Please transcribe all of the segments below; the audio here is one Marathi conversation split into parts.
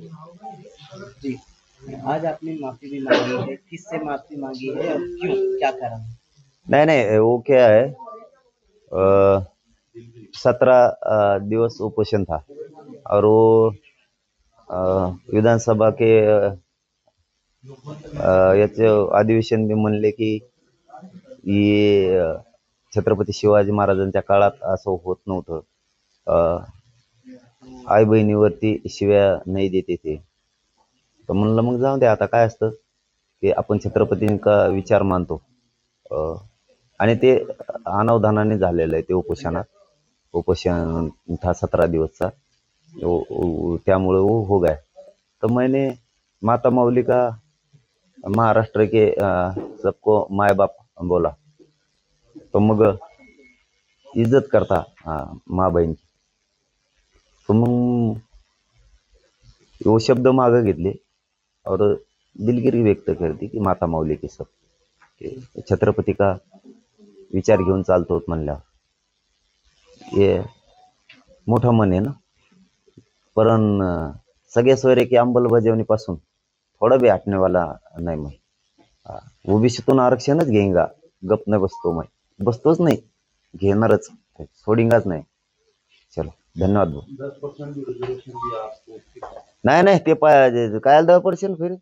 जी। आज आपने माफी भी मांगी है। किससे माफी मांगी है और क्यों? क्या कारण नहीं नहीं वो क्या है? सत्रह दिवस उपोषण था और वो विधानसभा के याचे अधिवेशन मी म्हणले की हे छत्रपती शिवाजी महाराजांच्या काळात असं होत नव्हतं. आई बहिणीवरती शिव्या नाही देते ते तर म्हणलं मग जाऊ दे आता काय असतं की आपण छत्रपतींचा विचार मानतो. आणि ते अनावधानाने झालेलं आहे ते उपोषणात. उपोषण था सतरा दिवसचा. त्यामुळे वो हो गाय. तो मैंने माता मौली का महाराष्ट्र के सबको माय बाप बोला. तो मग इज्जत करता हा माँ बहन की मग वो शब्द मागे घेतले. और दिलगिरी व्यक्त करते की माता माऊली की सब छत्रपती का विचार घेऊन चालतो म्हणल्यावर हे मोठं मन आहे ना? पण सगळ्या सोयरे की अंमलबजावणीपासून थोडं बी हटणेवाला नाही मग ओबीसीतून आरक्षणच घेईन का गप नाही बसतो मग बसतोच नाही. घेणारच. सोडिंगाच नाही. चलो. धन्यवाद भाऊ. नाही नाही ते पाय काय दहा पर्सेंट फिर.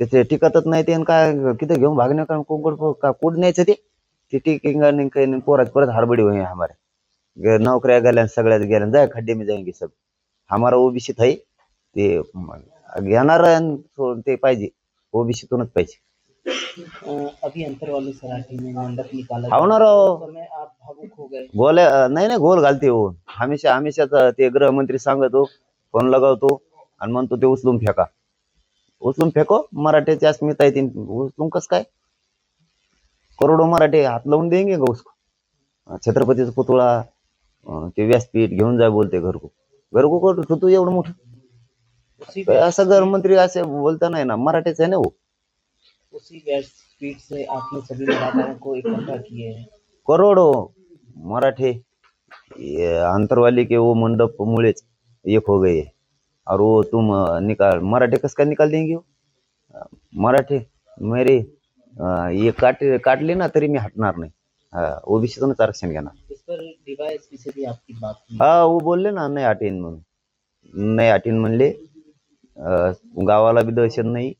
त्याचे टिकतच नाही ते आणि काय किती घेऊन भागण्या का कोण का कुठं न्यायचं ते? ते टिकिंग आणि काही नाही पोरात परत हडबडी होई हमारे. गे- नौकऱ्या गेल्या सगळ्यात गेल्या जाय खड्डे में जाएंगे सब हमारा ओबीसी है ते म- घेणार आणि ते पाहिजे. ओबीसीतूनच पाहिजे. अभी अंतर वाले सराठी में मंडप निकाला हाव ना। राव. समय आप भावुक हो गए। नाही नाही गोल घालते हो। हमेशा हमेशा त- गृहमंत्री सांगतो फोन लगावतो आणि म्हणतो ते उचलून फेका. उचलून फेको मराठ्याची अस्मिता आहे ती उचलून कस काय? करोडो मराठे हात लावून देंगे का उसको? छत्रपतीचा पुतळा अं, ते व्यासपीठ घेऊन जाय बोलते घरको. घरको करतो तू एवढं मोठं. उसी असं गृहमंत्री असे बोलता नाही ना मराठीच आहे ना हो? उसी व्यासपीठ से आपने सभी मराठाओं को इकट्ठा किए हैं। करोड़ो मराठे ये अंतरवाली के वो मंडप मुड़ेच एक हो गए और वो तुम अ, निकाल मराठे कस का निकाल देंगे वो? अ, मराठे मेरे अ, ये काट काटले ना तरी मी हटणार नाही। ओबीसीतूनच आरक्षण घेणार इस पर डीवाईएसपी से भी आपकी बात हुई हा वो बोलले ना नाही हटीन म्हणून नाही हटीन म्हणले अ, गावाला बी दहशत नाही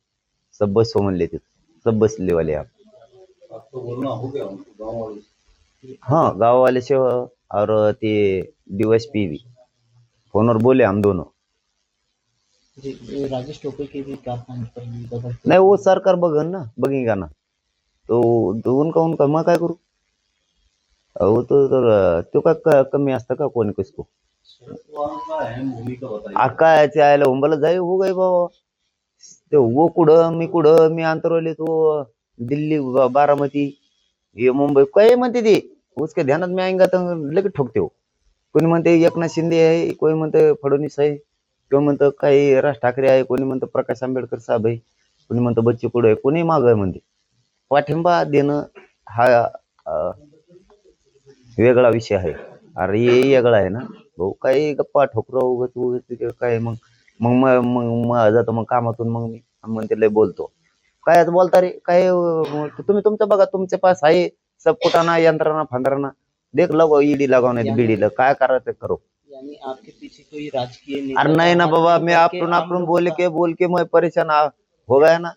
सब बसो म्हणले ते सब बसले वाले आप। हाँ गाँव वाले। से और ते डीएसपी भी फ़ोन और बोले हम दोनों। राजेश टोपे के भी बदल नहीं वो सरकार बगन ना बगेगा ना। तो, तो उनका उनका मैं काय करू? वो तो तो काय क- कमी असतं का कोणी किसको? काय आयला उंबला जाई हो गई बाबा। ते वो कुठं मी कुठं मी अंतरवली तो दिल्ली बारामती ये मुंबई काय म्हणते ते? उसके ध्यानात मी आएंगा तर लगेच ठोकते हो. कोणी म्हणते एकनाथ शिंदे आहे कोणी म्हणते फडणवीस आहे कोणी म्हणतं काही राज ठाकरे आहे कोणी म्हणतं प्रकाश आंबेडकर साहेब आहे कोणी म्हणतं बच्चे कडू आहे कोणी माग आहे म्हणते. पाठिंबा देणं हा अं, वेगळा विषय आहे. अरे हे वेगळा आहे ना. भाऊ काही गप्पा ठोकरा उगत उगत काय मग? मग म- मग मग जातो मग कामातून मग मी. म्हणते लय बोलतो. काय आता बोलता रे? काय अं, तुम्ही तुमचं बघा तुमच्या पास आहे. सब कुटाना यंत्रणा फंदराना. देख लगो ईडी लगाओ नाही बीडीला काय करायचं ते करो. यानी आपके पीछे कोई राजकीय नेता अरे नहीं ना बाबा में आप लोग बोल का- बोल के मैं परेशान आ- हो गया ना?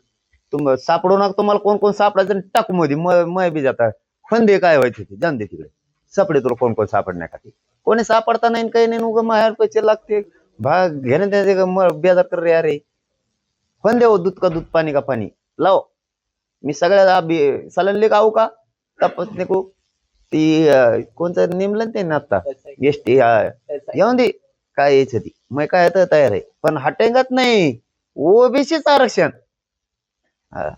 तुम सापडू नका तुम्हाला कोण कोण सापडायचं? टाकू मध्ये म- मैं बी जाता. फंदे काय व्हायचे ते? दे तिकडे. सापडे तुला कोण कोण सापडण्या का कोणी सापडता नाही काही नाही उगा माहेर पैसे लागते. भाग घेणे त्याचे का बेजार कर रे अरे पण देव दूध का दूध पाणी का पाणी लाव मी सगळ्या सलनले का आऊ का तपासणे को ती कोणतं नेमलं ना ते ना आता एस टी येऊन दे काय यायचं ती मग काय तयार आहे पण हटेंगत नाही ओबीसीच आरक्षण हा.